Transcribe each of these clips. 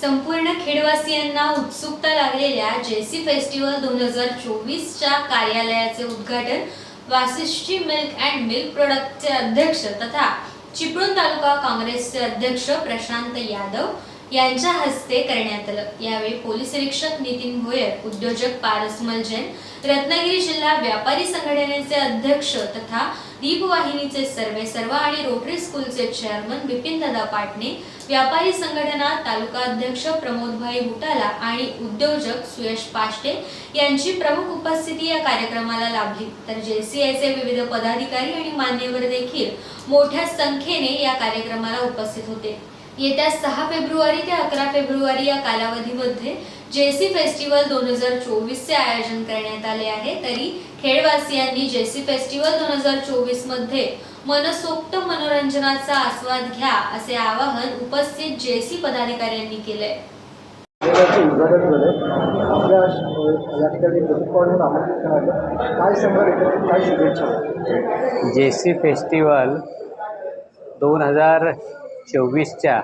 संपूर्ण खेडवासियांना उत्सुकता लागलेल्या जेसी फेस्टिवल दोन हजार चोवीसच्या कार्यालयाचे उद्घाटन वासिष्ठी मिल्क अँड मिल्क प्रोडक्टचे अध्यक्ष तथा चिपळूण तालुका काँग्रेसचे अध्यक्ष प्रशांत यादव यांच्या हस्ते करण्यात आलं. यावेळी पोलीस निरीक्षक नितीन भोयर उद्योजक पारसमल जैन रत्नागिरी जिल्हा व्यापारी संघटनेचे अध्यक्ष तथा दीपवाहिनीचे सर्वे सर्व आणि रोटरी स्कूलचे चेअरमन बिपिन दादा पाटणे व्यापारी संघटना तालुका अध्यक्ष प्रमोदभाई बुटाला आणि उद्योजक सुयश पाष्टे यांची प्रमुख उपस्थिती या कार्यक्रमाला लाभली. तर जेसीआयचे विविध पदाधिकारी आणि मान्यवर देखील मोठ्या संख्येने या कार्यक्रमाला उपस्थित होते. येत्या सहा फेब्रुवारी ते अकरा फेब्रुवारी या कालावधीमध्ये जेसी फेस्टिवल दोन हजार चोवीसचे आयोजन करण्यात आले आहे. तरी खेडवासियांनी जेसी फेस्टिवल दोन हजार चोवीसमध्ये मनसोक्त मनोरंजनाचा आस्वाद घ्या असे आवाहन उपस्थित जेसी पदाधिकाऱ्यांनी केले त्याचे उद्घाटन झालं आपल्या अ, या ठिकाणी प्रतिपादन आमंत्रित करण्यात काय सांगाल एकत्रित काय शुभेच्छा? जे सी फेस्टिवल दोन हजार चोवीसच्या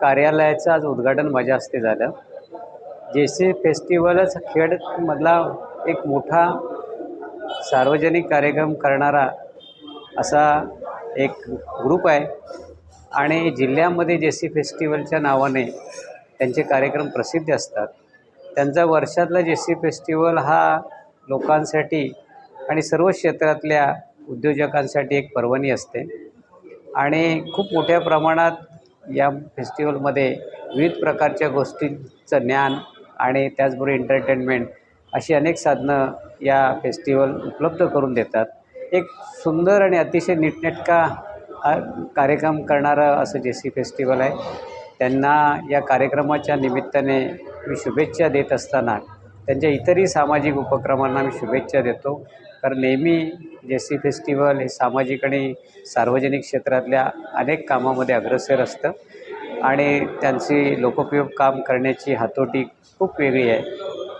कार्यालयाचं आज उद्घाटन माझ्या हस्ते झालं. जे सी फेस्टिवलच खेडमधला एक मोठा सार्वजनिक कार्यक्रम करणारा असा एक ग्रुप आहे आणि जिल्ह्यामध्ये जे सी फेस्टिवलच्या नावाने त्यांचे कार्यक्रम प्रसिद्ध असतात. त्यांचा वर्षातला जे सी फेस्टिवल हा लोकांसाठी आणि सर्व क्षेत्रातल्या उद्योजकांसाठी एक पर्वणी असते. आणि खूप मोठ्या प्रमाणात या फेस्टिवलमध्ये विविध प्रकारच्या गोष्टींचं ज्ञान आणि त्याचबरोबर एंटरटेनमेंट अशी अनेक साधनं या फेस्टिवल उपलब्ध करून देतात. एक सुंदर आणि अतिशय नीटनेटका कार्यक्रम करणारं असं जे सी फेस्टिवल आहे त्यांना या कार्यक्रमाच्या निमित्ताने मी शुभेच्छा देत असताना त्यांच्या इतरही सामाजिक उपक्रमांना मी शुभेच्छा देतो. कारण नेहमी जे सी फेस्टिवल हे सामाजिक आणि सार्वजनिक क्षेत्रातल्या अनेक कामामध्ये अग्रसर असतं. आणि त्यांची लोकोपयोग काम करण्याची हातोटी खूप वेगळी आहे.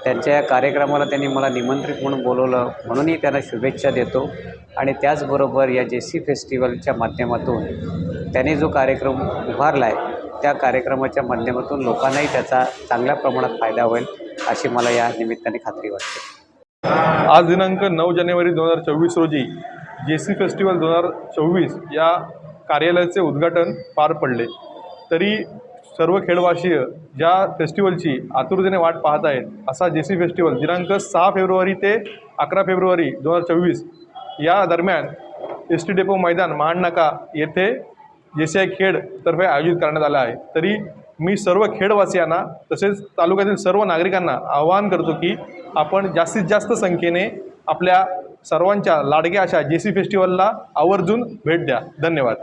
त्यांच्या या कार्यक्रमाला त्यांनी मला निमंत्रित म्हणून बोलवलं म्हणूनही त्यांना शुभेच्छा देतो. आणि त्याचबरोबर या जे सी फेस्टिवलच्या माध्यमातून त्यांनी जो कार्यक्रम उभारला आहे त्या कार्यक्रमाच्या माध्यमातून लोकांनाही त्याचा चांगल्या प्रमाणात फायदा होईल. अशी मला या निमित्ताने खात्री वाटते. आज दिनांक नऊ जानेवारी दोन हजार चोवीस रोजी जे सी फेस्टिवल दोन हजार चोवीस या कार्यालयाचे उद्घाटन पार पडले. तरी सर्व खेळवासीय ज्या फेस्टिवलची आतुरतेने वाट पाहत आहेत असा जे सी फेस्टिवल दिनांक सहा फेब्रुवारी ते अकरा फेब्रुवारी दोन हजार चोवीस या दरम्यान एस टी डेपो मैदान महाडनाका येथे जे सी आय खेडतर्फे आयोजित करण्यात आला आहे. तरी मी सर्व खेडवासियांना तसेच तालुक्यातील सर्व नागरिकांना आवाहन करतो की आपण जास्तीत जास्त संख्येने आपल्या सर्वांच्या लाडक्या अशा जे सी फेस्टिवलला आवर्जून भेट द्या. धन्यवाद.